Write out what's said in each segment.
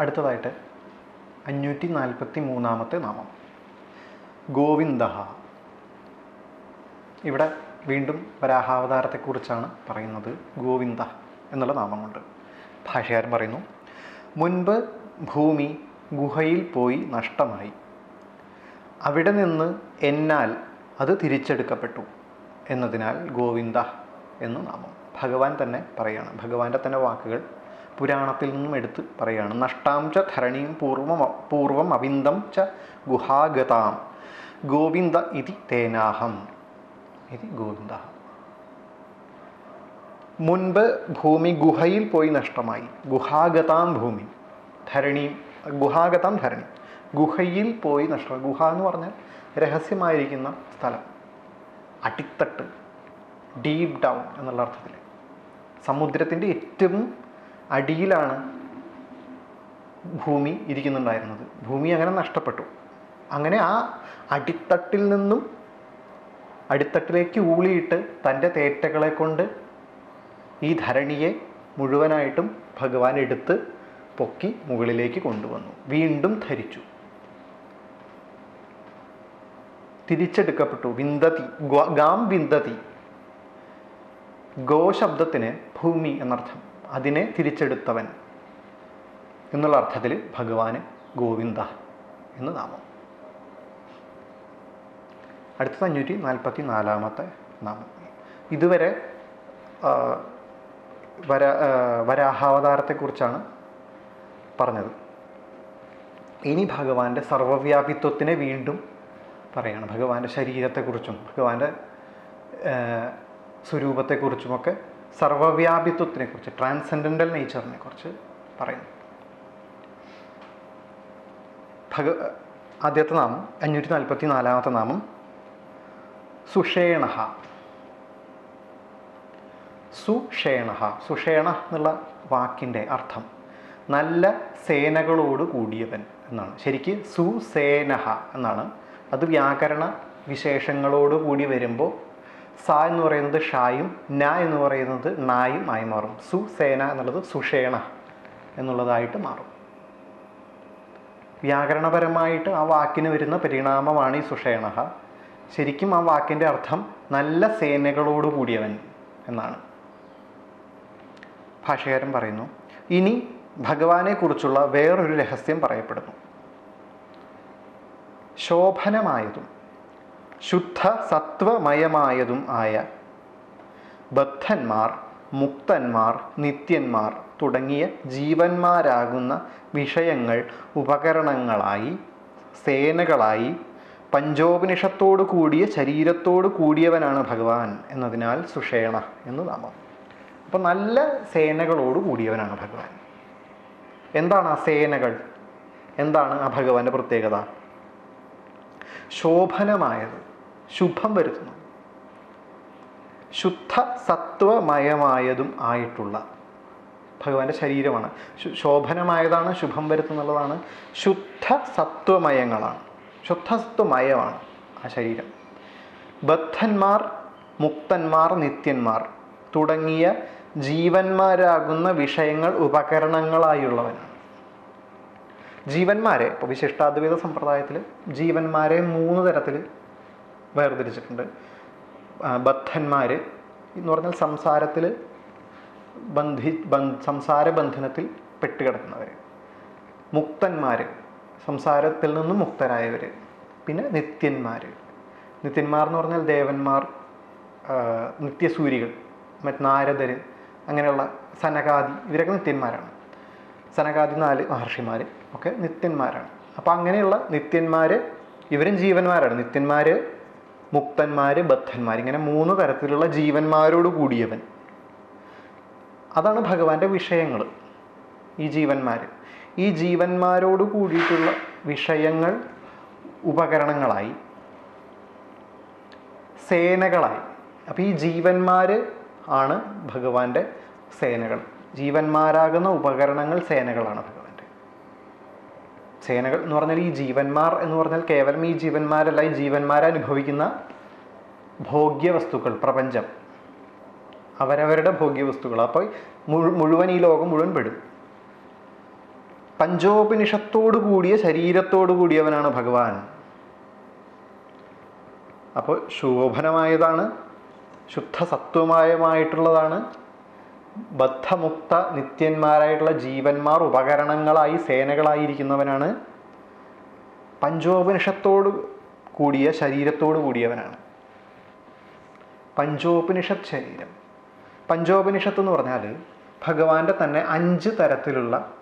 അടുത്തതായിട്ട് അഞ്ഞൂറ്റി നാൽപ്പത്തി മൂന്നാമത്തെ നാമം. ഗോവിന്ദ ഇവിടെ വീണ്ടും വരാഹാവതാരത്തെക്കുറിച്ചാണ് പറയുന്നത് ഗോവിന്ദ എന്നുള്ള നാമം കൊണ്ട് ഭാഷകാരൻ പറയുന്നു മുൻപ് ഭൂമി ഗുഹയിൽ പോയി നഷ്ടമായി. അവിടെ നിന്ന് എന്നാൽ അത് തിരിച്ചെടുക്കപ്പെട്ടു എന്നതിനാൽ ഗോവിന്ദ എന്ന് നാമം. ഭഗവാൻ തന്നെ പറയുകയാണ് ഭഗവാന്റെ തന്നെ വാക്കുകൾ പുരാണത്തിൽ നിന്നും എടുത്ത് പറയുകയാണ് നഷ്ടാം ച ധരണിയും പൂർവം പൂർവം അവിന്ദം ച ഗുഹാഗതാം. ഗോവിന്ദ ഇതി തേനാഹം. ഇത് ഗോവിന്ദ. മുൻപ് ഭൂമി ഗുഹയിൽ പോയി നഷ്ടമായി. ഗുഹാഗതാം ഭൂമി. ധരണി ഗുഹാഗതാം ധരണി. ഗുഹയിൽ പോയി നഷ്ടമായി ഗുഹ എന്ന് പറഞ്ഞാൽ രഹസ്യമായിരിക്കുന്ന സ്ഥലം. അടിത്തട്ട് ഡീപ് ഡൗൺ എന്നുള്ള അർത്ഥത്തിൽ സമുദ്രത്തിന്റെ ഏറ്റവും അടിയിലാണ് ഭൂമി ഇരിക്കുന്നുണ്ടായിരുന്നത്. ഭൂമി അങ്ങനെ നഷ്ടപ്പെട്ടു. അങ്ങനെ ആ അടിത്തട്ടിൽ നിന്നും അടിത്തട്ടിലേക്ക് ഊളിയിട്ട് തന്റെ തേറ്റകളെ കൊണ്ട് ഈ ധരണിയെ മുഴുവനായിട്ടും ഭഗവാൻ എടുത്ത് പൊക്കി മുകളിലേക്ക് കൊണ്ടുവന്നു. വീണ്ടും ധരിച്ചു. തിരിച്ചെടുക്കപ്പെട്ടു. വിന്തതി ഗാം വിന്തതി. ഗോ ശബ്ദത്തിന് ഭൂമി എന്നർത്ഥം. അതിനെ തിരിച്ചെടുത്തവൻ എന്നുള്ള അർത്ഥത്തിൽ ഭഗവാന് ഗോവിന്ദ എന്ന് നാമം. അടുത്തത് അഞ്ഞൂറ്റി നാൽപ്പത്തി നാലാമത്തെ നാമം. ഇതുവരെ വര വരാഹാവതാരത്തെക്കുറിച്ചാണ് പറഞ്ഞത്. ഇനി ഭഗവാന്റെ സർവവ്യാപിത്വത്തിനെ വീണ്ടും പറയാണ്. ഭഗവാന്റെ ശരീരത്തെക്കുറിച്ചും ഭഗവാന്റെ ആ, സ്വരൂപത്തെക്കുറിച്ചുമൊക്കെ സർവവ്യാപിത്വത്തിനെക്കുറിച്ച് ട്രാൻസെൻഡന്റൽ നേച്ചറിനെ കുറിച്ച് പറയുന്നു. ഭഗ ആദ്യത്തെ നാമം അഞ്ഞൂറ്റി നാൽപ്പത്തി നാലാമത്തെ നാമം സുഷേണ സുഷേണ സുഷേണ എന്നുള്ള വാക്കിന്റെ അർത്ഥം നല്ല സേനകളോട് കൂടിയവൻ എന്നാണ്. ശരിക്ക് സുസേനഹ എന്നാണ്. അത് വ്യാകരണ വിശേഷങ്ങളോട് കൂടി വരുമ്പോൾ സ എന്ന് പറയുന്നത് ഷായും ന എന്ന് പറയുന്നത് നായും ആയി മാറും. സുസേന എന്നുള്ളത് സുഷേണ എന്നുള്ളതായിട്ട് മാറും. വ്യാകരണപരമായിട്ട് ആ വാക്കിന് വരുന്ന പരിണാമമാണ് ഈ സുഷേണ. ശരിക്കും ആ വാക്കിന്റെ അർത്ഥം നല്ല സേനകളോട് കൂടിയവൻ എന്നാണ്. ഭാഷകാരൻ പറയുന്നു ഇനി ഭഗവാനെക്കുറിച്ചുള്ള വേറൊരു രഹസ്യം പറയപ്പെടുന്നു. ശോഭനമായതും ശുദ്ധ സത്വമയമായതും ആയ ബദ്ധന്മാർ മുക്തന്മാർ നിത്യന്മാർ തുടങ്ങിയ ജീവന്മാരാകുന്ന വിഷയങ്ങൾ ഉപകരണങ്ങളായി സേനകളായി പഞ്ചോപനിഷത്തോടു കൂടിയ ശരീരത്തോടു കൂടിയവനാണ് ഭഗവാൻ എന്നതിനാൽ സുഷേണ എന്ന് നാമം. അപ്പം നല്ല സേനകളോട് കൂടിയവനാണ് ഭഗവാൻ. എന്താണ് ആ സേനകൾ? എന്താണ് ആ ഭഗവാന്റെ പ്രത്യേകത? ശോഭനമായത്. ശുഭം വരുത്തുന്നു. ശുദ്ധ സത്വമയമായതും ആയിട്ടുള്ള ഭഗവാന്റെ ശരീരമാണ്. ശോഭനമായതാണ് ശുഭം വരുത്തുന്നുള്ളതാണ്. ശുദ്ധ സത്വമയങ്ങളാണ്. ശുദ്ധ സത്വമയമാണ് ആ ശരീരം. ബദ്ധന്മാർ മുക്തന്മാർ നിത്യന്മാർ തുടങ്ങിയ ജീവന്മാരാകുന്ന വിഷയങ്ങൾ ഉപകരണങ്ങളായുള്ളവനാണ് ജീവന്മാരെ ഇപ്പോൾ വിശിഷ്ടാദ്വൈത സമ്പ്രദായത്തിൽ ജീവന്മാരെ മൂന്ന് തരത്തിൽ വേർതിരിച്ചിട്ടുണ്ട്. ബദ്ധന്മാർ എന്ന് പറഞ്ഞാൽ സംസാരത്തിൽ ബന്ധി സംസാര ബന്ധനത്തിൽ പെട്ടുകിടക്കുന്നവർ മുക്തന്മാർ സംസാരത്തിൽ നിന്നും മുക്തരായവർ പിന്നെ നിത്യന്മാർ നിത്യന്മാർ എന്ന് പറഞ്ഞാൽ ദേവന്മാർ നിത്യസൂരികൾ മറ്റ് നാരദർ അങ്ങനെയുള്ള സനകാദി ഇവരൊക്കെ നിത്യന്മാരാണ്. സനകാദി നാല് മഹർഷിമാർ ഒക്കെ നിത്യന്മാരാണ്. അപ്പോൾ അങ്ങനെയുള്ള നിത്യന്മാർ ഇവരും ജീവന്മാരാണ്. നിത്യന്മാർ മുക്തന്മാർ ബദ്ധന്മാർ ഇങ്ങനെ മൂന്ന് തരത്തിലുള്ള ജീവന്മാരോട് കൂടിയവൻ. അതാണ് ഭഗവാന്റെ വിഷയങ്ങൾ ഈ ജീവന്മാർ ഈ ജീവന്മാരോട് കൂടിയിട്ടുള്ള വിഷയങ്ങൾ ഉപകരണങ്ങളായി സേനകളായി. അപ്പോൾ ഈ ജീവന്മാർ ആണ് ഭഗവാന്റെ സേനകൾ. ജീവന്മാരാകുന്ന ഉപകരണങ്ങൾ സേനകളാണ് സേനകൾ എന്ന് പറഞ്ഞാൽ ഈ ജീവന്മാർ എന്ന് പറഞ്ഞാൽ കേവലം ഈ ജീവന്മാരല്ല ഈ ജീവന്മാരനുഭവിക്കുന്ന ഭോഗ്യവസ്തുക്കൾ ഭോഗ്യ വസ്തുക്കൾ പ്രപഞ്ചം. അവരവരുടെ ഭോഗ്യ വസ്തുക്കൾ അപ്പോൾ മുഴു മുഴുവൻ ഈ ലോകം മുഴുവൻ പെടും. പഞ്ചോപനിഷത്തോടു കൂടിയ ശരീരത്തോടു കൂടിയവനാണ് ഭഗവാൻ. അപ്പോൾ ശോഭനമായതാണ് ശുദ്ധ സത്വമയമായിട്ടുള്ളതാണ് ബദ്ധമുക്ത നിത്യന്മാരായിട്ടുള്ള ജീവന്മാർ ഉപകരണങ്ങളായി സേനകളായിരിക്കുന്നവനാണ്. പഞ്ചോപനിഷത്തോട് കൂടിയ ശരീരത്തോട് കൂടിയവനാണ്. പഞ്ചോപനിഷത്ത് ശരീരം. പഞ്ചോപനിഷത്ത് എന്ന് പറഞ്ഞാൽ ഭഗവാന്റെ തന്നെ അഞ്ച് തരത്തിലുള്ള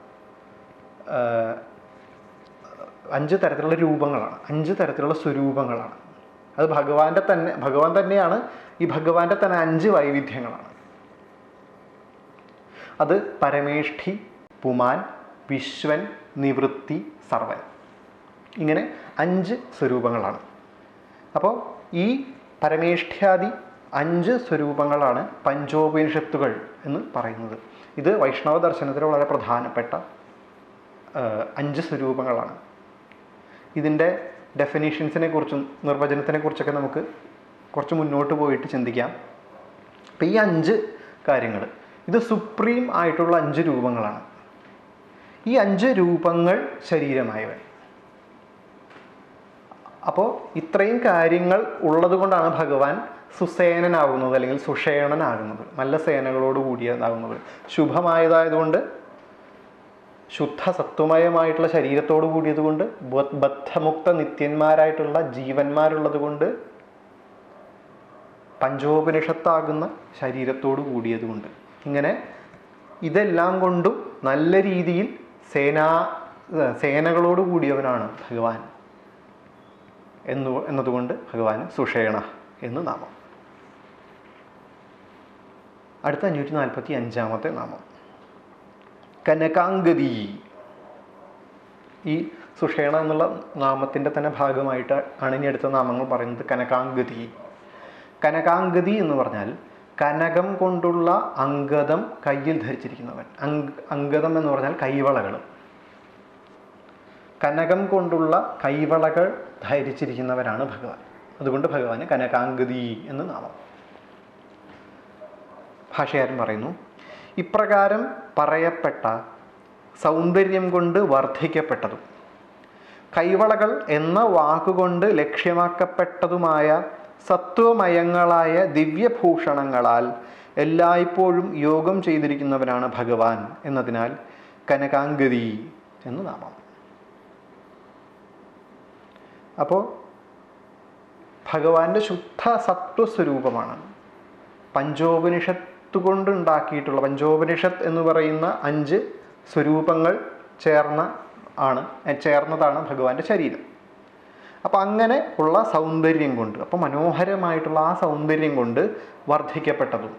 അഞ്ച് തരത്തിലുള്ള രൂപങ്ങളാണ്. അഞ്ച് തരത്തിലുള്ള സ്വരൂപങ്ങളാണ്. അത് ഭഗവാന്റെ തന്നെ ഭഗവാൻ തന്നെയാണ് ഈ ഭഗവാന്റെ തന്നെ അഞ്ച് വൈവിധ്യങ്ങളാണ്. അത് പരമേഷ്ഠി പുമാൻ വിശ്വൻ നിവൃത്തി സർവൻ. ഇങ്ങനെ അഞ്ച് സ്വരൂപങ്ങളാണ്. അപ്പോൾ ഈ പരമേഷ്ഠ്യാദി അഞ്ച് സ്വരൂപങ്ങളാണ് പഞ്ചോപനിഷത്തുകൾ എന്ന് പറയുന്നത്. ഇത് വൈഷ്ണവ ദർശനത്തിൽ വളരെ പ്രധാനപ്പെട്ട അഞ്ച് സ്വരൂപങ്ങളാണ്. ഇതിന്റെ ഡെഫിനീഷൻസിനെ കുറിച്ചും നിർവചനത്തിനെ കുറിച്ചൊക്കെ നമുക്ക് കുറച്ച് മുന്നോട്ട് പോയിട്ട് ചിന്തിക്കാം. അപ്പം ഈ അഞ്ച് കാര്യങ്ങൾ ഇത് സുപ്രീം ആയിട്ടുള്ള അഞ്ച് രൂപങ്ങളാണ്. ഈ അഞ്ച് രൂപങ്ങൾ ശരീരമായവൻ. അപ്പോൾ ഇത്രയും കാര്യങ്ങൾ ഉള്ളത് കൊണ്ടാണ് ഭഗവാൻ സുസേനനാകുന്നത് അല്ലെങ്കിൽ സുഷേണനാകുന്നത്. നല്ല സേനകളോട് കൂടിയതാകുന്നത്. ശുഭമായതായതുകൊണ്ട് ശുദ്ധ സത്വമയമായിട്ടുള്ള ശരീരത്തോട് കൂടിയതുകൊണ്ട് ബദ്ധമുക്ത നിത്യന്മാരായിട്ടുള്ള ജീവന്മാരുള്ളത് കൊണ്ട് പഞ്ചോപനിഷത്താകുന്ന ശരീരത്തോട് കൂടിയതുകൊണ്ട്. ഇങ്ങനെ ഇതെല്ലാം കൊണ്ടും നല്ല രീതിയിൽ സേനാ സേനകളോട് കൂടിയവനാണ് ഭഗവാൻ. എന്നു എന്നതുകൊണ്ട് ഭഗവാൻ സുഷേണ എന്ന് നാമം. അടുത്ത അഞ്ഞൂറ്റി നാൽപ്പത്തി അഞ്ചാമത്തെ നാമം. കനകാംഗതി. ഈ സുഷേണ എന്നുള്ള നാമത്തിന്റെ തന്നെ ഭാഗമായിട്ട് ആണ് ഇനി അടുത്ത നാമങ്ങൾ പറയുന്നത് കനകാംഗതി. കനകാംഗതി എന്ന് പറഞ്ഞാൽ കനകം കൊണ്ടുള്ള അങ്കതം കയ്യിൽ ധരിച്ചിരിക്കുന്നവൻ. അങ്കതം എന്ന് പറഞ്ഞാൽ കൈവളകൾ. കനകം കൊണ്ടുള്ള കൈവളകൾ ധരിച്ചിരിക്കുന്നവരാണ് ഭഗവാൻ. അതുകൊണ്ട് ഭഗവാന് കനകാംഗതി എന്ന് നാമം. ഭാഷകാരൻ പറയുന്നു ഇപ്രകാരം പറയപ്പെട്ട സൗന്ദര്യം കൊണ്ട് വർദ്ധിക്കപ്പെട്ടതും കൈവളകൾ എന്ന വാക്കുകൊണ്ട് ലക്ഷ്യമാക്കപ്പെട്ടതുമായ സത്വമയങ്ങളായ ദിവ്യഭൂഷണങ്ങളാൽ എല്ലായ്പ്പോഴും യോഗം ചെയ്തിരിക്കുന്നവനാണ് ഭഗവാൻ എന്നതിനാൽ കനകാംഗതി എന്ന് നാമം. അപ്പോൾ ഭഗവാന്റെ ശുദ്ധ സത്വസ്വരൂപമാണ്. പഞ്ചോപനിഷത്ത് കൊണ്ടുണ്ടാക്കിയിട്ടുള്ള പഞ്ചോപനിഷത്ത് എന്ന് പറയുന്ന അഞ്ച് സ്വരൂപങ്ങൾ ചേർന്ന ആണ് ചേർന്നതാണ് ഭഗവാന്റെ ശരീരം. അപ്പം അങ്ങനെ ഉള്ള സൗന്ദര്യം കൊണ്ട് അപ്പോൾ മനോഹരമായിട്ടുള്ള ആ സൗന്ദര്യം കൊണ്ട് വർദ്ധിക്കപ്പെട്ടതും.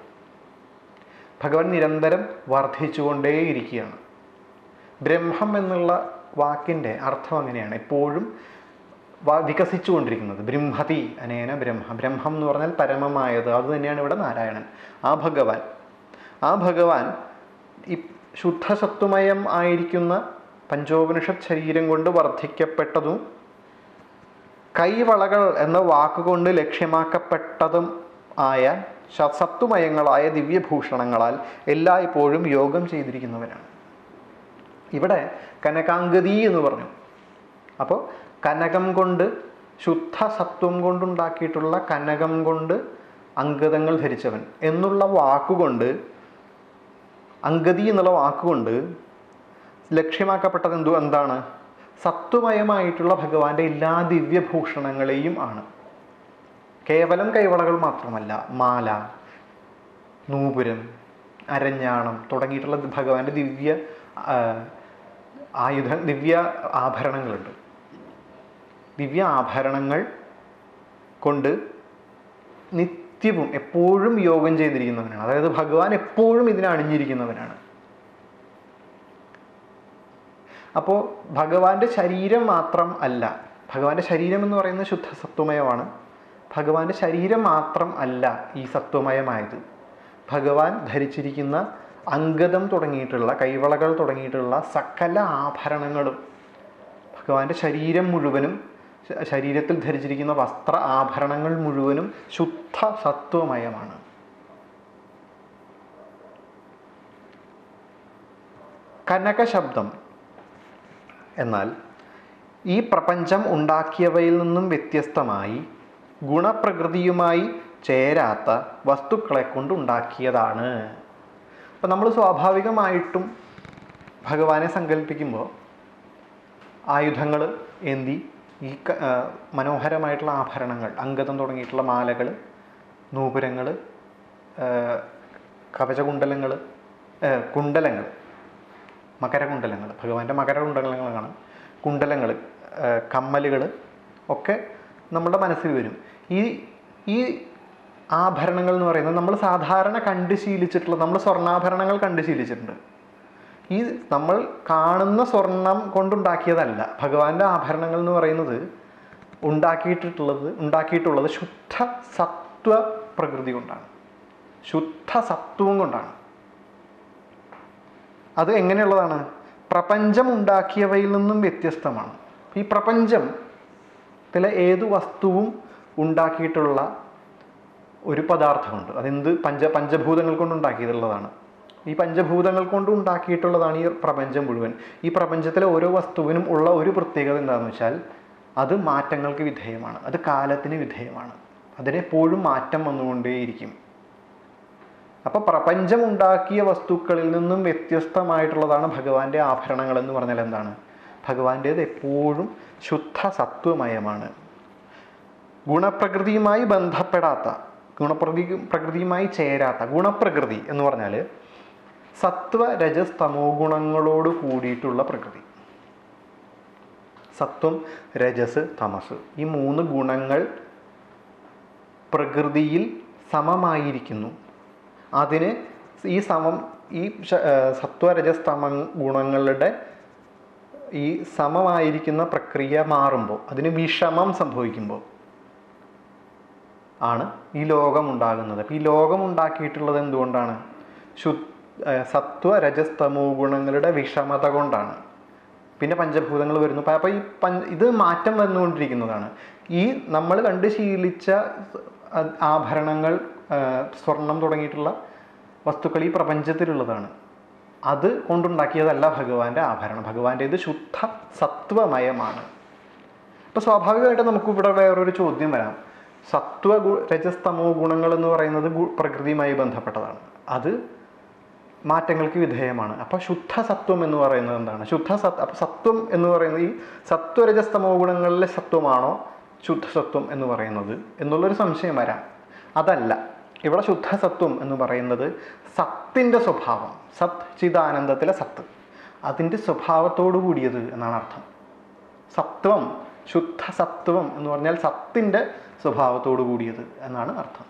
ഭഗവാൻ നിരന്തരം വർദ്ധിച്ചുകൊണ്ടേയിരിക്കുകയാണ്. ബ്രഹ്മം എന്നുള്ള വാക്കിന്റെ അർത്ഥം അങ്ങനെയാണ്. എപ്പോഴും വികസിച്ചുകൊണ്ടിരിക്കുന്നത്. ബ്രഹ്മതി അനേന ബ്രഹ്മ. ബ്രഹ്മം എന്ന് പറഞ്ഞാൽ പരമമായത്. അത് തന്നെയാണ് ഇവിടെ നാരായണൻ. ആ ഭഗവാൻ. ആ ഭഗവാൻ ഈ ശുദ്ധസത്വമയം ആയിരിക്കുന്ന പഞ്ചോപനിഷത് ശരീരം കൊണ്ട് വർദ്ധിക്കപ്പെട്ടതും കൈവളകൾ എന്ന വാക്കുകൊണ്ട് ലക്ഷ്യമാക്കപ്പെട്ടതും ആയ സത്വമയങ്ങളായ ദിവ്യഭൂഷണങ്ങളാൽ എല്ലായ്പ്പോഴും യോഗം ചെയ്തിരിക്കുന്നവരാണ്. ഇവിടെ കനകാംഗതി എന്ന് പറഞ്ഞു. അപ്പോൾ കനകം കൊണ്ട് ശുദ്ധ സത്വം കൊണ്ടുണ്ടാക്കിയിട്ടുള്ള കനകം കൊണ്ട് അങ്കദങ്ങൾ ധരിച്ചവൻ എന്നുള്ള വാക്കുകൊണ്ട് അങ്കതി എന്നുള്ള വാക്കുകൊണ്ട് ലക്ഷ്യമാക്കപ്പെട്ടത് എന്തു എന്താണ്? സത്വമയമായിട്ടുള്ള ഭഗവാന്റെ എല്ലാ ദിവ്യഭൂഷണങ്ങളെയും ആണ്. കേവലം കൈവളകൾ മാത്രമല്ല മാല നൂപുരം അരഞ്ഞാണം തുടങ്ങിയിട്ടുള്ള ഭഗവാന്റെ ദിവ്യ ആയുധ ദിവ്യ ആഭരണങ്ങളുണ്ട്. ദിവ്യ ആഭരണങ്ങൾ കൊണ്ട് നിത്യവും എപ്പോഴും യോഗം ചെയ്തിരിക്കുന്നവനാണ്. അതായത് ഭഗവാൻ എപ്പോഴും ഇതിനെ അപ്പോൾ ഭഗവാന്റെ ശരീരം മാത്രം അല്ല. ഭഗവാന്റെ ശരീരം എന്ന് പറയുന്നത് ശുദ്ധ സത്വമയമാണ്. ഭഗവാന്റെ ശരീരം മാത്രം അല്ല ഈ സത്വമയമായത്. ഭഗവാൻ ധരിച്ചിരിക്കുന്ന അങ്കദം തുടങ്ങിയിട്ടുള്ള കൈവളകൾ തുടങ്ങിയിട്ടുള്ള സകല ആഭരണങ്ങളും ഭഗവാന്റെ ശരീരം മുഴുവനും ശരീരത്തിൽ ധരിച്ചിരിക്കുന്ന വസ്ത്ര ആഭരണങ്ങൾ മുഴുവനും ശുദ്ധ സത്വമയമാണ്. കനക ശബ്ദം എന്നാൽ ഈ പ്രപഞ്ചം ഉണ്ടാക്കിയവയിൽ നിന്നും വ്യത്യസ്തമായി ഗുണപ്രകൃതിയുമായി ചേരാത്ത വസ്തുക്കളെ കൊണ്ട് ഉണ്ടാക്കിയതാണ്. അപ്പം നമ്മൾ സ്വാഭാവികമായിട്ടും ഭഗവാനെ സങ്കല്പിക്കുമ്പോൾ ആയുധങ്ങൾ എന്തി ഈ മനോഹരമായിട്ടുള്ള ആഭരണങ്ങൾ അംഗതം തുടങ്ങിയിട്ടുള്ള മാലകൾ നൂപുരങ്ങൾ കവചകുണ്ടലങ്ങൾ കുണ്ടലങ്ങൾ മകരകുണ്ടലങ്ങൾ ഭഗവാന്റെ മകരകുണ്ടലങ്ങളാണ് കുണ്ടലങ്ങൾ കമ്മലുകൾ ഒക്കെ നമ്മുടെ മനസ്സിൽ വരും. ഈ ഈ ആഭരണങ്ങൾ എന്ന് പറയുന്നത് നമ്മൾ സാധാരണ കണ്ട് ശീലിച്ചിട്ടുള്ള നമ്മൾ സ്വർണാഭരണങ്ങൾ കണ്ട് ശീലിച്ചിട്ടുണ്ട്. ഈ നമ്മൾ കാണുന്ന സ്വർണം കൊണ്ടുണ്ടാക്കിയതല്ല. ഭഗവാന്റെ ആഭരണങ്ങൾ എന്ന് പറയുന്നത് ഉണ്ടാക്കിയിട്ടുള്ളത് ഉണ്ടാക്കിയിട്ടുള്ളത് ശുദ്ധ സത്വ പ്രകൃതി കൊണ്ടാണ്. ശുദ്ധ സത്വം കൊണ്ടാണ്. അത് എങ്ങനെയുള്ളതാണ്? പ്രപഞ്ചം ഉണ്ടാക്കിയവയിൽ നിന്നും വ്യത്യസ്തമാണ്. ഈ പ്രപഞ്ചം പ്രപഞ്ചത്തിലെ ഏത് വസ്തുവും ഉണ്ടാക്കിയിട്ടുള്ള ഒരു പദാർത്ഥമുണ്ട്. അതെന്ത് പഞ്ച പഞ്ചഭൂതങ്ങൾ കൊണ്ട് ഉണ്ടാക്കിയിട്ടുള്ളതാണ്. ഈ പഞ്ചഭൂതങ്ങൾ കൊണ്ട് ഉണ്ടാക്കിയിട്ടുള്ളതാണ് ഈ പ്രപഞ്ചം മുഴുവൻ. ഈ പ്രപഞ്ചത്തിലെ ഓരോ വസ്തുവിനും ഉള്ള ഒരു പ്രത്യേകത എന്താണെന്ന് വെച്ചാൽ അത് മാറ്റങ്ങൾക്ക് വിധേയമാണ്. അത് കാലത്തിന് വിധേയമാണ്. അതിനെപ്പോഴും മാറ്റം വന്നുകൊണ്ടേയിരിക്കും. അപ്പോൾ പ്രപഞ്ചം ഉണ്ടാക്കിയ വസ്തുക്കളിൽ നിന്നും വ്യത്യസ്തമായിട്ടുള്ളതാണ് ഭഗവാന്റെ ആഭരണങ്ങൾ എന്ന് പറഞ്ഞാൽ എന്താണ്? ഭഗവാന്റേത് എപ്പോഴും ശുദ്ധ സത്വമയമാണ് ഗുണപ്രകൃതിയുമായി ബന്ധപ്പെടാത്ത ഗുണപ്രകൃതി പ്രകൃതിയുമായി ചേരാത്ത ഗുണപ്രകൃതി എന്ന് പറഞ്ഞാൽ സത്വ രജസ് ഗുണങ്ങളോട് കൂടിയിട്ടുള്ള പ്രകൃതി. സത്വം രജസ് തമസ് ഈ മൂന്ന് ഗുണങ്ങൾ പ്രകൃതിയിൽ സമമായിരിക്കുന്നു. അതിന് ഈ സമം ഈ സത്വരജസ്തമ ഗുണങ്ങളുടെ ഈ സമമായിരിക്കുന്ന പ്രക്രിയ മാറുമ്പോൾ അതിന് വിഷമം സംഭവിക്കുമ്പോൾ ആണ് ഈ ലോകം ഉണ്ടാകുന്നത്. ഈ ലോകം ഉണ്ടാക്കിയിട്ടുള്ളത് എന്തുകൊണ്ടാണ്? ശു സത്വ രജസ് തമോ ഗുണങ്ങളുടെ വിഷമത കൊണ്ടാണ്. പിന്നെ പഞ്ചഭൂതങ്ങൾ വരുന്നു. അപ്പോൾ ഈ ഇത് മാറ്റം വന്നുകൊണ്ടിരിക്കുന്നതാണ്. ഈ നമ്മൾ കണ്ട് ശീലിച്ച ആഭരണങ്ങൾ സ്വർണം തുടങ്ങിയിട്ടുള്ള വസ്തുക്കൾ ഈ പ്രപഞ്ചത്തിലുള്ളതാണ്. അത് കൊണ്ടുണ്ടാക്കിയതല്ല ഭഗവാന്റെ ആഭരണം. ഭഗവാന്റെ ഇത് ശുദ്ധ സത്വമയമാണ്. അപ്പോൾ സ്വാഭാവികമായിട്ട് നമുക്ക് ഇവിടെ വേറൊരു ചോദ്യം വരാം. സത്വ രജസ്തമോ ഗുണങ്ങൾ എന്ന് പറയുന്നത് പ്രകൃതിയുമായി ബന്ധപ്പെട്ടതാണ്. അത് മാറ്റങ്ങൾക്ക് വിധേയമാണ്. അപ്പോൾ ശുദ്ധ സത്വം എന്ന് പറയുന്നത് എന്താണ്? ശുദ്ധ സത് അപ്പോൾ സത്വം എന്ന് പറയുന്നത് ഈ സത്വരജസ്തമോ ഗുണങ്ങളിലെ സത്വമാണോ? ശുദ്ധ സത്വം എന്ന് പറയുന്നത് എന്നുള്ളൊരു സംശയം വരാം. അതല്ല ഇവിടെ ശുദ്ധസത്വം എന്ന് പറയുന്നത് സത്തിന്റെ സ്വഭാവം സത് ചിദാനന്ദത്തിലെ സത്ത്. അതിന്റെ സ്വഭാവത്തോടു കൂടിയത് എന്നാണ് അർത്ഥം. സത്വം ശുദ്ധ സത്വം എന്ന് പറഞ്ഞാൽ സത്തിന്റെ സ്വഭാവത്തോടു കൂടിയത് എന്നാണ് അർത്ഥം.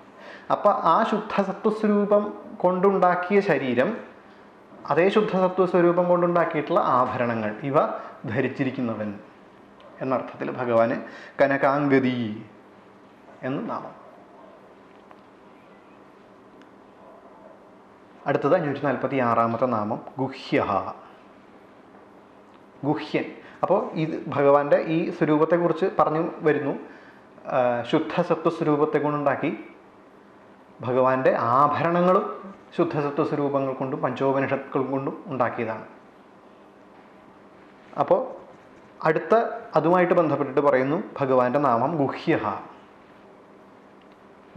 അപ്പം ആ ശുദ്ധ സത്വസ്വരൂപം കൊണ്ടുണ്ടാക്കിയ ശരീരം അതേ ശുദ്ധസത്വസ്വരൂപം കൊണ്ടുണ്ടാക്കിയിട്ടുള്ള ആഭരണങ്ങൾ ഇവ ധരിച്ചിരിക്കുന്നവൻ എന്നർത്ഥത്തിൽ ഭഗവാന് കനകാംഗതി എന്ന് നാമം. അടുത്തത് അഞ്ഞൂറ്റി നാൽപ്പത്തി ആറാമത്തെ നാമം ഗുഹ്യ. ഗുഹ്യൻ. അപ്പോൾ ഇത് ഭഗവാന്റെ ഈ സ്വരൂപത്തെക്കുറിച്ച് പറഞ്ഞു വരുന്നു. ശുദ്ധസത്വ ശുദ്ധ സത്വ സ്വരൂപത്തെ കൊണ്ടുണ്ടാക്കി ഭഗവാന്റെ ആഭരണങ്ങളും ശുദ്ധസത്വ സ്വരൂപങ്ങൾ കൊണ്ടും പഞ്ചോപനിഷത്തുക്കൾ കൊണ്ടും ഉണ്ടാക്കിയതാണ്. അപ്പോൾ അടുത്ത അതുമായിട്ട് ബന്ധപ്പെട്ടിട്ട് പറയുന്നു ഭഗവാന്റെ നാമം ഗുഹ്യ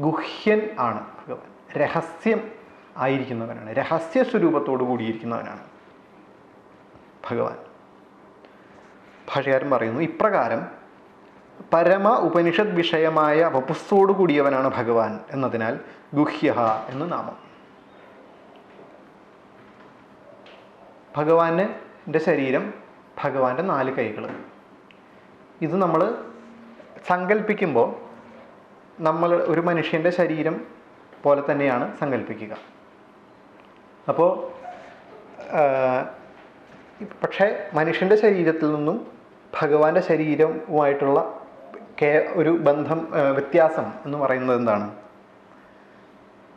ഗുഹ്യൻ ആണ് ഭഗവാൻ. രഹസ്യം ആയിരിക്കുന്നവനാണ്. രഹസ്യ സ്വരൂപത്തോടു കൂടിയിരിക്കുന്നവനാണ് ഭഗവാൻ. ഭാഷകാരൻ പറയുന്നു ഇപ്രകാരം പരമ ഉപനിഷത് വിഷയമായ വപുസ്സോടു കൂടിയവനാണ് ഭഗവാൻ എന്നതിനാൽ ഗുഹ്യ എന്ന് നാമം. ഭഗവാന്റെ ശരീരം ഭഗവാന്റെ നാല് കൈകൾ ഇത് നമ്മൾ സങ്കല്പിക്കുമ്പോൾ നമ്മൾ ഒരു മനുഷ്യന്റെ ശരീരം പോലെ തന്നെയാണ് സങ്കല്പിക്കുക അപ്പോൾ പക്ഷേ മനുഷ്യന്റെ ശരീരത്തിൽ നിന്നും ഭഗവാന്റെ ശരീരവുമായിട്ടുള്ള കേ ഒരു ബന്ധം വ്യത്യാസം എന്ന് പറയുന്നത് എന്താണ്?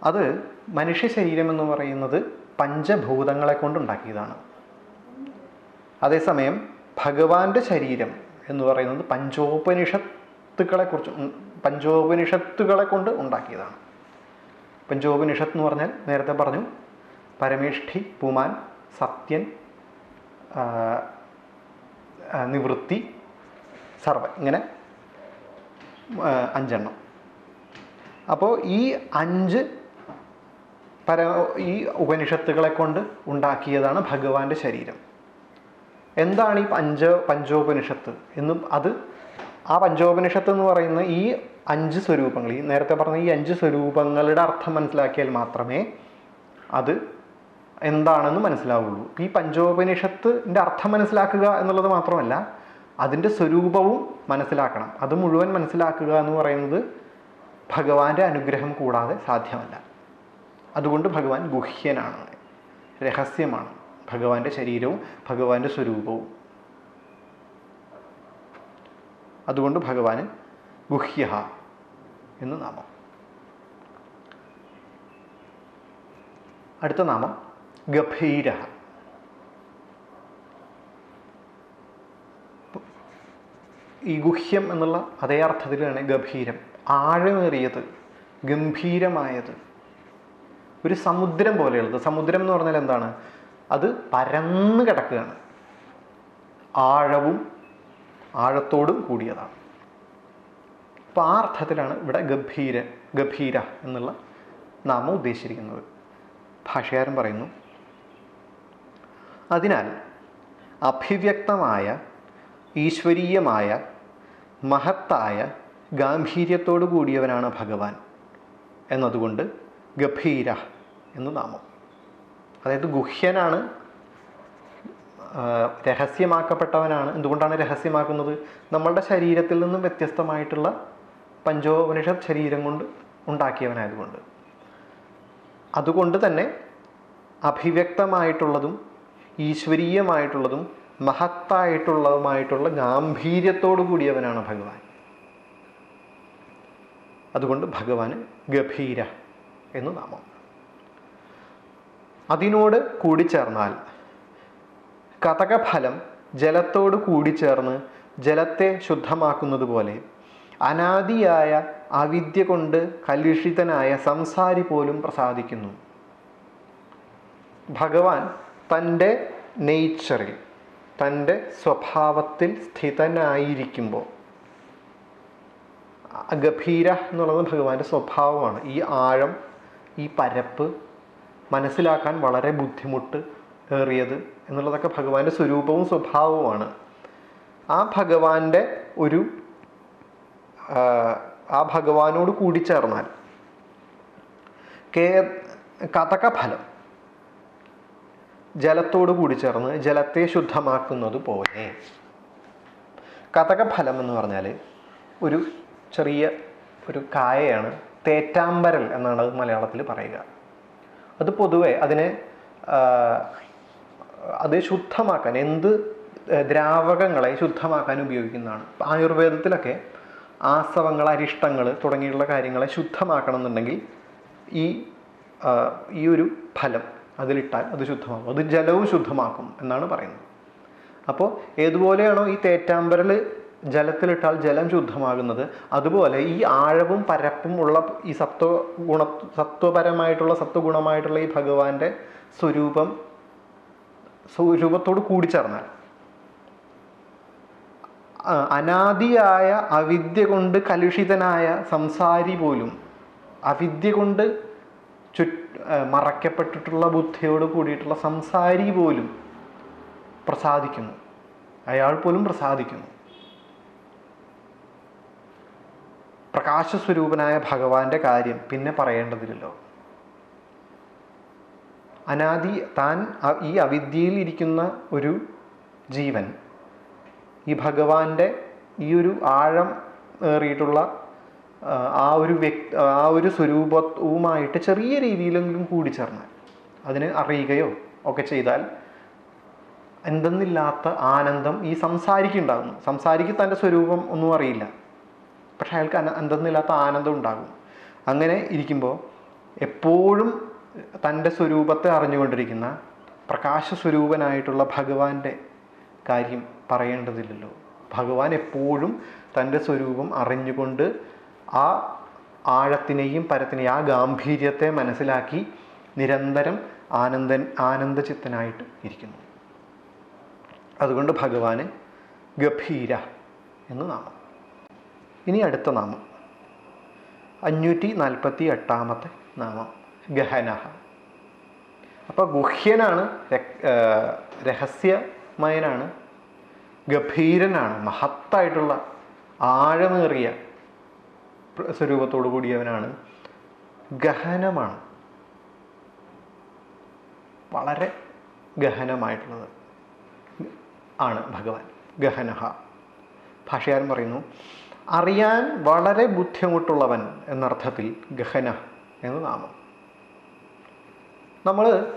അത് മനുഷ്യ ശരീരം എന്ന് പറയുന്നത് പഞ്ചഭൂതങ്ങളെ കൊണ്ടുണ്ടാക്കിയതാണ് അതേസമയം ഭഗവാന്റെ ശരീരം എന്ന് പറയുന്നത് പഞ്ചോപനിഷത്തുക്കളെ കുറിച്ച് പഞ്ചോപനിഷത്തുകളെ കൊണ്ട് ഉണ്ടാക്കിയതാണ്. പഞ്ചോപനിഷത്ത് എന്ന് പറഞ്ഞാൽ നേരത്തെ പറഞ്ഞു പരമേഷ്ഠി പുമാൻ സത്യൻ നിവൃത്തി സർവ ഇങ്ങനെ അഞ്ചെണ്ണം. അപ്പോൾ ഈ അഞ്ച് പര ഈ ഉപനിഷത്തുകളെ കൊണ്ട് ഉണ്ടാക്കിയതാണ് ഭഗവാന്റെ ശരീരം. എന്താണ് ഈ പഞ്ച പഞ്ചോപനിഷത്ത്? എന്ന് അത് ആ പഞ്ചോപനിഷത്ത് എന്ന് പറയുന്ന ഈ അഞ്ച് സ്വരൂപങ്ങൾ ഈ നേരത്തെ പറഞ്ഞ ഈ അഞ്ച് സ്വരൂപങ്ങളുടെ അർത്ഥം മനസ്സിലാക്കിയാൽ മാത്രമേ അത് എന്താണെന്ന് മനസ്സിലാവുള്ളൂ. ഈ പഞ്ചോപനിഷത്തിന്റെ അർത്ഥം മനസ്സിലാക്കുക എന്നുള്ളത് മാത്രമല്ല അതിന്റെ സ്വരൂപവും മനസ്സിലാക്കണം. അത് മുഴുവൻ മനസ്സിലാക്കുക എന്ന് പറയുന്നത് ഭഗവാന്റെ അനുഗ്രഹം കൂടാതെ സാധ്യമല്ല. അതുകൊണ്ട് ഭഗവാൻ ഗുഹ്യനാണ് രഹസ്യമാണ്. ഭഗവാന്റെ ശരീരവും ഭഗവാന്റെ സ്വരൂപവും. അതുകൊണ്ട് ഭഗവാന് ഗുഹ്യ എന്ന് നാമം. അടുത്ത നാമം ഗഭീര ഈ ഗുഹ്യം എന്നുള്ള അതേ അർത്ഥത്തിലാണ് ഗഭീരം. ആഴമേറിയത് ഗംഭീരമായത്. ഒരു സമുദ്രം പോലെയുള്ളത്. സമുദ്രം എന്ന് പറഞ്ഞാൽ എന്താണ്? അത് പരന്ന് കിടക്കുകയാണ്. ആഴവും ആഴത്തോടും കൂടിയതാണ്. അപ്പോൾ ആ അർത്ഥത്തിലാണ് ഇവിടെ ഗംഭീര ഗംഭീര എന്നുള്ള നാമം ഉദ്ദേശിച്ചിരിക്കുന്നത്. ഭാഷകാരൻ പറയുന്നു അതിനാൽ അഭിവ്യക്തമായ ഈശ്വരീയമായ മഹത്തായ ഗാംഭീര്യത്തോടു കൂടിയവനാണ് ഭഗവാൻ എന്നതുകൊണ്ട് ഗംഭീര എന്ന് നാമം. അതായത് ഗുഹ്യനാണ് രഹസ്യമാക്കപ്പെട്ടവനാണ്. എന്തുകൊണ്ടാണ് രഹസ്യമാക്കുന്നത്? നമ്മളുടെ ശരീരത്തിൽ നിന്നും വ്യത്യസ്തമായിട്ടുള്ള പഞ്ചോപനിഷത്ത് ശരീരം കൊണ്ട് ഉണ്ടാക്കിയവനായതുകൊണ്ട്. അതുകൊണ്ട് തന്നെ അഭിവ്യക്തമായിട്ടുള്ളതും ഈശ്വരീയമായിട്ടുള്ളതും മഹത്തായിട്ടുള്ളതുമായിട്ടുള്ള ഗാംഭീര്യത്തോടു കൂടിയവനാണ് ഭഗവാൻ. അതുകൊണ്ട് ഭഗവാന് ഗഭീര എന്ന് നാമം. അതിനോട് കൂടിച്ചേർന്നാൽ. കഥകഫലം ജലത്തോട് കൂടിച്ചേർന്ന് ജലത്തെ ശുദ്ധമാക്കുന്നത് പോലെ അനാദിയായ അവിദ്യ കൊണ്ട് കലുഷിതനായ സംസാരി പോലും പ്രസാദിക്കുന്നു. ഭഗവാൻ തന്റെ നേച്ചറിൽ തന്റെ സ്വഭാവത്തിൽ സ്ഥിതനായിരിക്കുമ്പോൾ ഗഭീര എന്നുള്ളത് ഭഗവാന്റെ സ്വഭാവമാണ്. ഈ ആഴം ഈ പരപ്പ് മനസ്സിലാക്കാൻ വളരെ ബുദ്ധിമുട്ട് ഏറിയത് എന്നുള്ളതൊക്കെ ഭഗവാന്റെ സ്വരൂപവും സ്വഭാവവുമാണ്. ആ ഭഗവാന്റെ ഒരു ആ, ഭഗവാനോട് കൂടിച്ചേർന്നാൽ കേ കഥകഫലം ജലത്തോട് കൂടിച്ചേർന്ന് ജലത്തെ ശുദ്ധമാക്കുന്നത് പോലെ. കഥകഫലം എന്ന് പറഞ്ഞാൽ ഒരു ചെറിയ ഒരു കായയാണ് തേറ്റാമ്പരൽ എന്നാണ് മലയാളത്തിൽ പറയുക. അത് പൊതുവെ അതിനെ അത് ശുദ്ധമാക്കാൻ എന്ത് ദ്രാവകങ്ങളെ ശുദ്ധമാക്കാൻ ഉപയോഗിക്കുന്നതാണ്. ആയുർവേദത്തിലൊക്കെ ആസവങ്ങൾ അരിഷ്ടങ്ങൾ തുടങ്ങിയുള്ള കാര്യങ്ങളെ ശുദ്ധമാക്കണം എന്നുണ്ടെങ്കിൽ ഈ ഈ ഒരു ഫലം അതിലിട്ടാൽ അത് ശുദ്ധമാകും. അത് ജലവും ശുദ്ധമാക്കും എന്നാണ് പറയുന്നത്. അപ്പോൾ ഏതുപോലെയാണോ ഈ തേറ്റാമ്പരൽ ജലത്തിലിട്ടാൽ ജലം ശുദ്ധമാകുന്നത്. അതുപോലെ ഈ ആഴവും പരപ്പും ഉള്ള ഈ സത്വ ഗുണ സത്വപരമായിട്ടുള്ള സത്വഗുണമായിട്ടുള്ള ഈ ഭഗവാന്റെ സ്വരൂപം സ്വരൂപത്തോട് കൂടിച്ചേർന്നാൽ അനാദിയായ അവിദ്യ കൊണ്ട് കലുഷിതനായ സംസാരി പോലും അവിദ്യ കൊണ്ട് ചു മറയ്ക്കപ്പെട്ടിട്ടുള്ള ബുദ്ധിയോട് കൂടിയിട്ടുള്ള സംസാരി പോലും പ്രസാദിക്കുന്നു. അയാൾ പോലും പ്രസാദിക്കുന്നു. പ്രകാശസ്വരൂപനായ ഭഗവാന്റെ കാര്യം പിന്നെ പറയേണ്ടതില്ലല്ലോ. അനാദി താൻ ഈ അവിദ്യയിൽ ഇരിക്കുന്ന ഒരു ജീവൻ ഈ ഭഗവാന്റെ ഈ ഒരു ആഴം ഏറിയിട്ടുള്ള ആ, ഒരു വ്യക്തി ആ ഒരു സ്വരൂപവുമായിട്ട് ചെറിയ രീതിയിലെങ്കിലും കൂടിച്ചേർന്നാൽ അതിന് അറിയുകയോ ഒക്കെ ചെയ്താൽ എന്തെന്നില്ലാത്ത ആനന്ദം ഈ സംസാരിക്കുണ്ടാകുന്നു. സംസാരിക്ക് തന്റെ സ്വരൂപം ഒന്നും അറിയില്ല. പക്ഷെ അയാൾക്ക് അന്തന്നില്ലാത്ത ആനന്ദം ഉണ്ടാകും. അങ്ങനെ ഇരിക്കുമ്പോൾ എപ്പോഴും തന്റെ സ്വരൂപത്തെ അറിഞ്ഞുകൊണ്ടിരിക്കുന്ന പ്രകാശ സ്വരൂപനായിട്ടുള്ള ഭഗവാന്റെ കാര്യം പറയേണ്ടതില്ലല്ലോ. ഭഗവാൻ എപ്പോഴും തന്റെ സ്വരൂപം അറിഞ്ഞുകൊണ്ട് ആ ആഴത്തിനെയും പരത്തിനെയും ആ ഗാംഭീര്യത്തെ മനസ്സിലാക്കി നിരന്തരം ആനന്ദൻ ആനന്ദചിത്തനായിട്ട് ഇരിക്കുന്നു. അതുകൊണ്ട് ഭഗവാന് ഗഭീര എന്ന് നാമം. ഇനി അടുത്ത നാമം. അഞ്ഞൂറ്റി നാൽപ്പത്തി എട്ടാമത്തെ നാമം. ഗഹനഹ. അപ്പോൾ ഗുഹ്യനാണ് രഹസ്യമയനാണ് ഗഭീരനാണ് മഹത്തായിട്ടുള്ള ആഴമേറിയ സ്വരൂപത്തോടു കൂടിയവനാണ് ഗഹനമാണ്. വളരെ ഗഹനമായിട്ടുള്ളത് ആണ് ഭഗവാൻ. ഗഹനഹ. ഭാഷകാരൻ പറയുന്നു അറിയാൻ വളരെ ബുദ്ധിമുട്ടുള്ളവൻ എന്നർത്ഥത്തിൽ ഗഹന എന്ന് നാമം. നമ്മൾ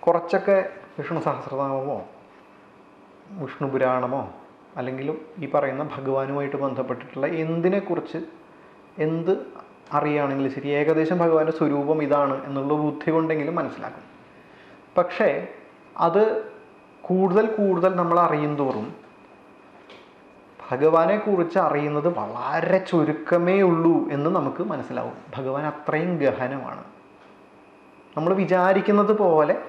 കുറച്ചൊക്കെ വിഷ്ണു സഹസ്രനാമമോ വിഷ്ണു പുരാണമോ അല്ലെങ്കിൽ ഈ പറയുന്ന ഭഗവാനുമായിട്ട് ബന്ധപ്പെട്ടിട്ടുള്ള എന്തിനെക്കുറിച്ച് എന്ത് അറിയുകയാണെങ്കിലും ശരി ഏകദേശം ഭഗവാന്റെ സ്വരൂപം ഇതാണ് എന്നുള്ള ബുദ്ധി കൊണ്ടെങ്കിലും മനസ്സിലാക്കും. പക്ഷേ അത് കൂടുതൽ കൂടുതൽ നമ്മൾ അറിയും തോറും ഭഗവാനെ കുറിച്ച് അറിയുന്നത് വളരെ ചുരുക്കമേ ഉള്ളൂ എന്ന് നമുക്ക് മനസ്സിലാവും. ഭഗവാൻ അത്രയും ഗഹനമാണ്. നമ്മൾ വിചാരിക്കുന്നത് പോലെ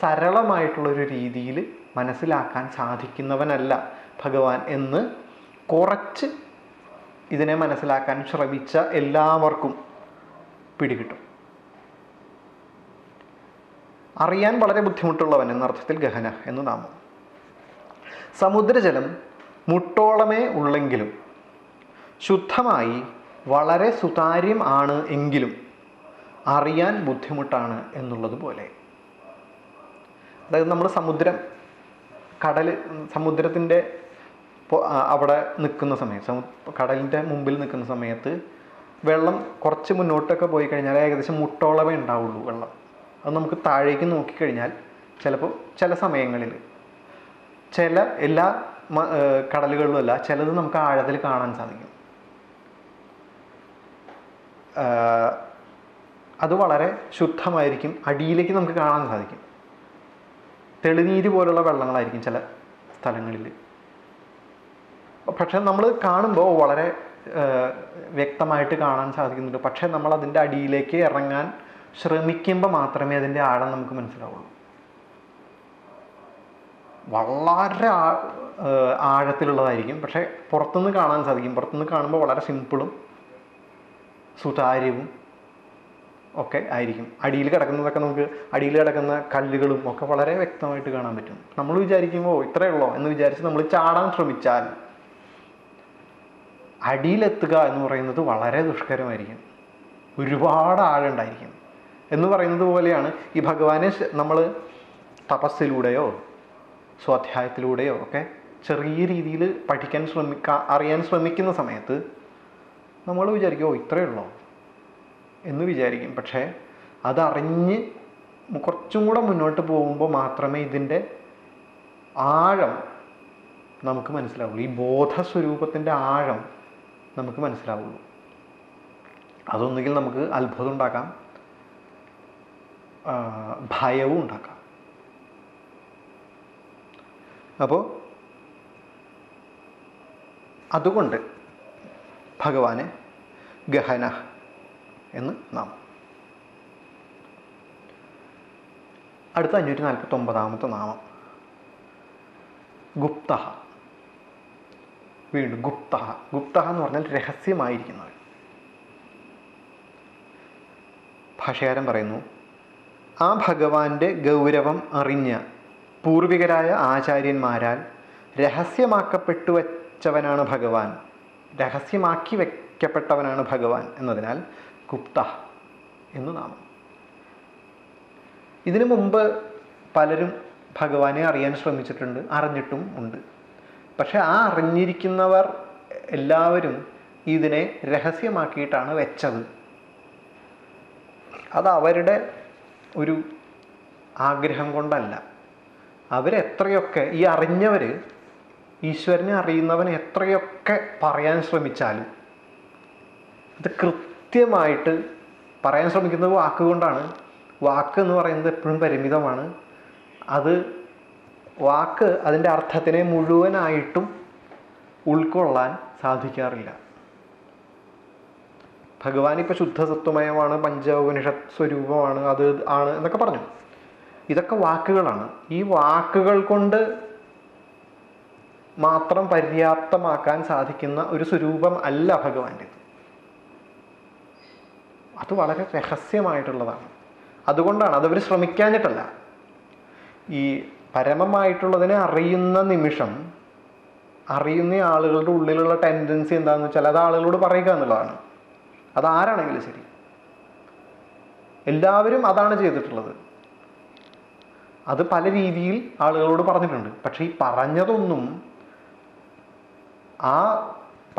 സരളമായിട്ടുള്ളൊരു രീതിയിൽ മനസ്സിലാക്കാൻ സാധിക്കുന്നവനല്ല ഭഗവാൻ എന്ന് കുറച്ച് ഇതിനെ മനസ്സിലാക്കാൻ ശ്രമിച്ച എല്ലാവർക്കും പിടികിട്ടും. അറിയാൻ വളരെ ബുദ്ധിമുട്ടുള്ളവൻ എന്നർത്ഥത്തിൽ ഗഹന എന്ന് നാമം. സമുദ്രജലം മുട്ടോളമേ ഉള്ളെങ്കിലും. ശുദ്ധമായി വളരെ സുതാര്യം ആണ് എങ്കിലും അറിയാൻ ബുദ്ധിമുട്ടാണ് എന്നുള്ളതുപോലെ അതായത് നമ്മൾ സമുദ്രം കടൽ സമുദ്രത്തിന്റെ അവിടെ നിൽക്കുന്ന സമയത്ത് സമു കടലിന്റെ മുമ്പിൽ നിൽക്കുന്ന സമയത്ത് വെള്ളം കുറച്ച് മുന്നോട്ടൊക്കെ പോയി കഴിഞ്ഞാൽ ഏകദേശം മുട്ടോളമേ ഉണ്ടാവുള്ളൂ വെള്ളം. അത് നമുക്ക് താഴേക്ക് നോക്കിക്കഴിഞ്ഞാൽ ചിലപ്പോൾ ചില സമയങ്ങളിൽ ചില എല്ലാ മ- ഏർ കടലുകളിലും അല്ല ചിലത് നമുക്ക് ആഴത്തിൽ കാണാൻ സാധിക്കും. അത് വളരെ ശുദ്ധമായിരിക്കും അടിയിലേക്ക് നമുക്ക് കാണാൻ സാധിക്കും. തെളിനീര് പോലുള്ള വെള്ളങ്ങളായിരിക്കും ചില സ്ഥലങ്ങളിൽ. പക്ഷെ നമ്മൾ കാണുമ്പോൾ വളരെ വ്യക്തമായിട്ട് കാണാൻ സാധിക്കുന്നുണ്ട്. പക്ഷേ നമ്മൾ അതിന്റെ അടിയിലേക്ക് ഇറങ്ങാൻ ശ്രമിക്കുമ്പോൾ മാത്രമേ അതിന്റെ ആഴം നമുക്ക് മനസ്സിലാവുള്ളൂ. വളരെ ആഴത്തിലുള്ളതായിരിക്കും. പക്ഷേ പുറത്തുനിന്ന് കാണാൻ സാധിക്കും. പുറത്തുനിന്ന് കാണുമ്പോൾ വളരെ സിമ്പിളും സുതാര്യവും ഒക്കെ ആയിരിക്കും. അടിയിൽ കിടക്കുന്നതൊക്കെ നമുക്ക് അടിയിൽ കിടക്കുന്ന കല്ലുകളും ഒക്കെ വളരെ വ്യക്തമായിട്ട് കാണാൻ പറ്റും. നമ്മൾ വിചാരിക്കുമ്പോൾ ഇത്രയേ ഉള്ളോ? എന്ന് വിചാരിച്ച് നമ്മൾ ചാടാൻ ശ്രമിച്ചാൽ അടിയിലെത്തുക എന്ന് പറയുന്നത് വളരെ ദുഷ്കരമായിരിക്കും. ഒരുപാട് ആഴുണ്ടായിരിക്കും എന്ന് പറയുന്നത് പോലെയാണ് ഈ ഭഗവാനെ നമ്മൾ തപസ്സിലൂടെയോ സ്വാധ്യായത്തിലൂടെയോ ഒക്കെ ചെറിയ രീതിയിൽ പഠിക്കാൻ ശ്രമിക്കുക അറിയാൻ ശ്രമിക്കുന്ന സമയത്ത് നമ്മൾ വിചാരിക്കും ഓ ഇത്രയേ ഉള്ളോ? എന്ന് വിചാരിക്കും. പക്ഷേ അതറിഞ്ഞ് കുറച്ചും കൂടെ മുന്നോട്ട് പോകുമ്പോൾ മാത്രമേ ഇതിന്റെ ആഴം നമുക്ക് മനസ്സിലാവുള്ളൂ. ഈ ബോധസ്വരൂപത്തിന്റെ ആഴം നമുക്ക് മനസ്സിലാവുള്ളൂ. അതൊന്നുകിൽ നമുക്ക് അത്ഭുതം ഉണ്ടാക്കാം ഭയവും ഉണ്ടാക്കാം. അപ്പോൾ അതുകൊണ്ട് ഭഗവാന് ഗഹന എന്ന് നാം അടുത്ത അഞ്ഞൂറ്റി നാൽപ്പത്തി ഒമ്പതാമത്തെ നാമം ഗുപ്ത. വീണ്ടും ഗുപ്ത. ഗുപ്ത എന്ന് പറഞ്ഞാൽ രഹസ്യമായിരിക്കുന്നവൻ. ഭാഷകാരൻ പറയുന്നു ആ ഭഗവാന്റെ ഗൗരവം അറിഞ്ഞ പൂർവികരായ ആചാര്യന്മാരാൽ രഹസ്യമാക്കപ്പെട്ടു വച്ചവനാണ് ഭഗവാൻ. രഹസ്യമാക്കി വയ്ക്കപ്പെട്ടവനാണ് ഭഗവാൻ എന്നതിനാൽ ഗുപ്ത എന്നു നാമം. ഇതിനു മുമ്പ് പലരും ഭഗവാനെ അറിയാൻ ശ്രമിച്ചിട്ടുണ്ട് അറിഞ്ഞിട്ടും ഉണ്ട്. പക്ഷെ ആ അറിഞ്ഞിരിക്കുന്നവർ എല്ലാവരും ഇതിനെ രഹസ്യമാക്കിയിട്ടാണ് വെച്ചത്. അത് അവരുടെ ഒരു ആഗ്രഹം കൊണ്ടല്ല. അവരെത്രയൊക്കെ ഈ അറിഞ്ഞവർ ഈശ്വരനെ അറിയുന്നവൻ എത്രയൊക്കെ പറയാൻ ശ്രമിച്ചാലും അത് കൃത്യമായിട്ട് പറയാൻ ശ്രമിക്കുന്നത് വാക്കുകൊണ്ടാണ്. വാക്ക് എന്ന് പറയുന്നത് എപ്പോഴും പരിമിതമാണ്. അത് വാക്ക് അതിന്റെ അർത്ഥത്തിനെ മുഴുവനായിട്ടും ഉൾക്കൊള്ളാൻ സാധിക്കാറില്ല. ഭഗവാൻ ഇപ്പോൾ ശുദ്ധസത്വമയമാണ് പഞ്ചോപനിഷ സ്വരൂപമാണ് അത് ആണ് എന്നൊക്കെ പറഞ്ഞു. ഇതൊക്കെ വാക്കുകളാണ്. ഈ വാക്കുകൾ കൊണ്ട് മാത്രം പര്യാപ്തമാക്കാൻ സാധിക്കുന്ന ഒരു സ്വരൂപം അല്ല ഭഗവാന്റെ. അത് വളരെ രഹസ്യമായിട്ടുള്ളതാണ്. അതുകൊണ്ടാണ് അതവർ ശ്രമിക്കാഞ്ഞിട്ടല്ല. ഈ പരമമായിട്ടുള്ളതിനെ അറിയുന്ന നിമിഷം അറിയുന്ന ആളുകളുടെ ഉള്ളിലുള്ള ടെൻഡൻസി എന്താണെന്ന് വെച്ചാൽ അത് ആളുകളോട് പറയുക എന്നുള്ളതാണ്. അതാരാണെങ്കിലും ശരി. എല്ലാവരും അതാണ് ചെയ്തിട്ടുള്ളത്. അത് പല രീതിയിൽ ആളുകളോട് പറഞ്ഞിട്ടുണ്ട്. പക്ഷേ ഈ പറഞ്ഞതൊന്നും ആ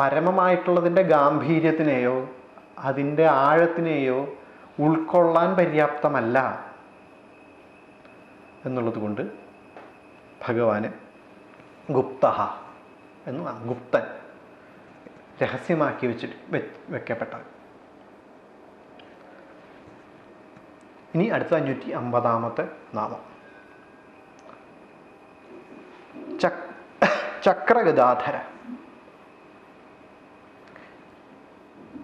പരമമായിട്ടുള്ളതിന്റെ ഗാംഭീര്യത്തിനെയോ അതിന്റെ ആഴത്തിനെയോ ഉൾക്കൊള്ളാൻ പര്യാപ്തമല്ല എന്നുള്ളത് കൊണ്ട് ഭഗവാന് ഗുപ്ത എന്ന് ഗുപ്തൻ രഹസ്യമാക്കി വെച്ചിട്ട് വെക്കപ്പെട്ടത്. ഇനി അടുത്ത അഞ്ഞൂറ്റി അമ്പതാമത്തെ നാമം. ചക് ചക്രഗദാധര.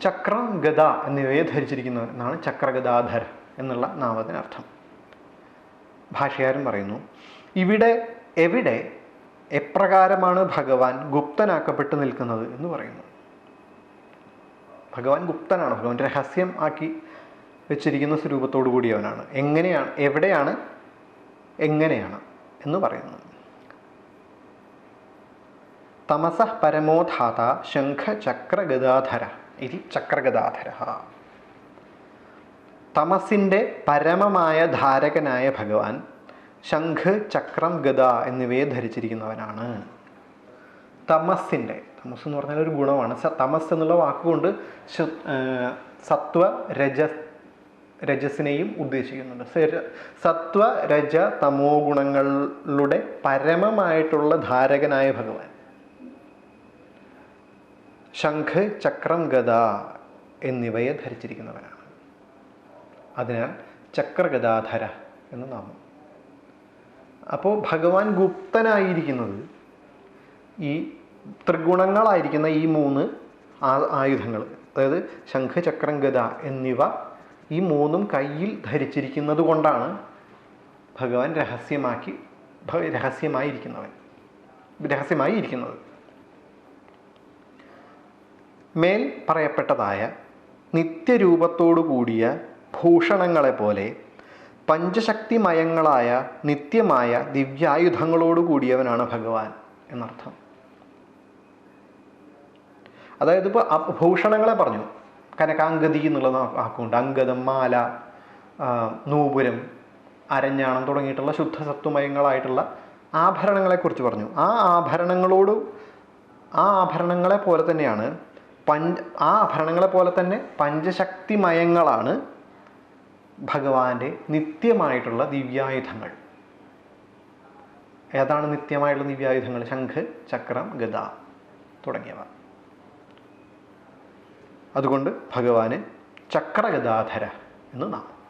ചക്രം ഗത എന്നിവയെ ധരിച്ചിരിക്കുന്നവർ എന്നാണ് ചക്രഗതാധർ എന്നുള്ള നാമത്തിനർത്ഥം. ഭാഷകാരൻ പറയുന്നു ഇവിടെ എവിടെ എപ്രകാരമാണ് ഭഗവാൻ ഗുപ്തനാക്കപ്പെട്ട് നിൽക്കുന്നത് എന്ന് പറയുന്നു. ഭഗവാൻ ഗുപ്തനാണ് ഭഗവാൻ രഹസ്യം ആക്കി വെച്ചിരിക്കുന്ന സ്വരൂപത്തോടു കൂടിയവനാണ്. എങ്ങനെയാണ് എവിടെയാണ് എങ്ങനെയാണ് എന്ന് പറയുന്നു. തമസ പരമോധാത ശംഖ ചക്രഗദാധര. ഇത് ചക്രഗദാധര. തമസിന്റെ പരമമായ ധാരകനായ ഭഗവാൻ ശംഖ് ചക്രം ഗദ എന്നിവയെ ധരിച്ചിരിക്കുന്നവനാണ്. തമസിന്റെ തമസ് എന്ന് പറഞ്ഞാൽ ഒരു ഗുണമാണ്. തമസ് എന്നുള്ള വാക്കുകൊണ്ട് സത്വ രജ രജസിനെയും ഉദ്ദേശിക്കുന്നുണ്ട്. സത്വ രജ തമോ ഗുണങ്ങളുടെ പരമമായിട്ടുള്ള ധാരകനായ ഭഗവാൻ. ശംഖ് ചക്രം ഗദ എന്നിവയെ ധരിച്ചിരിക്കുന്നവനാണ് അതിനാൽ ചക്രഗദാധര എന്ന് നാമം. അപ്പോൾ ഭഗവാൻ ഗുപ്തനായിരിക്കുന്നത് ഈ ത്രിഗുണങ്ങളായിരിക്കുന്ന ഈ മൂന്ന് ആയുധങ്ങൾ അതായത് ശംഖ് ചക്രം ഗദ എന്നിവ ഈ മൂന്നും കയ്യിൽ ധരിച്ചിരിക്കുന്നത് കൊണ്ടാണ് ഭഗവാൻ രഹസ്യമാക്കി രഹസ്യമായിരിക്കുന്നവൻ രഹസ്യമായി ഇരിക്കുന്നത് മേൽ പറയപ്പെട്ടതായ നിത്യരൂപത്തോടു കൂടിയ ഭൂഷണങ്ങളെ പോലെ പഞ്ചശക്തിമയങ്ങളായ നിത്യമായ ദിവ്യായുധങ്ങളോട് കൂടിയവനാണ് ഭഗവാൻ എന്നർത്ഥം. അതായത് ഇപ്പോൾ ഭൂഷണങ്ങളെ പറഞ്ഞു. കനകാംഗതി എന്നുള്ളത് ആക്കുണ്ട് അങ്കദം മാല നൂപുരം അരഞ്ഞാണം തുടങ്ങിയിട്ടുള്ള ശുദ്ധസത്വമയങ്ങളായിട്ടുള്ള ആഭരണങ്ങളെക്കുറിച്ച് പറഞ്ഞു. ആ ആഭരണങ്ങളോട് ആ ആഭരണങ്ങളെ പോലെ തന്നെയാണ് പഞ്ച ആ ആഭരണങ്ങളെ പോലെ തന്നെ പഞ്ചശക്തിമയങ്ങളാണ് ഭഗവാന്റെ നിത്യമായിട്ടുള്ള ദിവ്യായുധങ്ങൾ. ഏതാണ് നിത്യമായിട്ടുള്ള ദിവ്യായുധങ്ങൾ? ശംഖ് ചക്രം ഗദ തുടങ്ങിയവ. അതുകൊണ്ട് ഭഗവാന് ചക്രഗദാധര എന്ന് നാമം.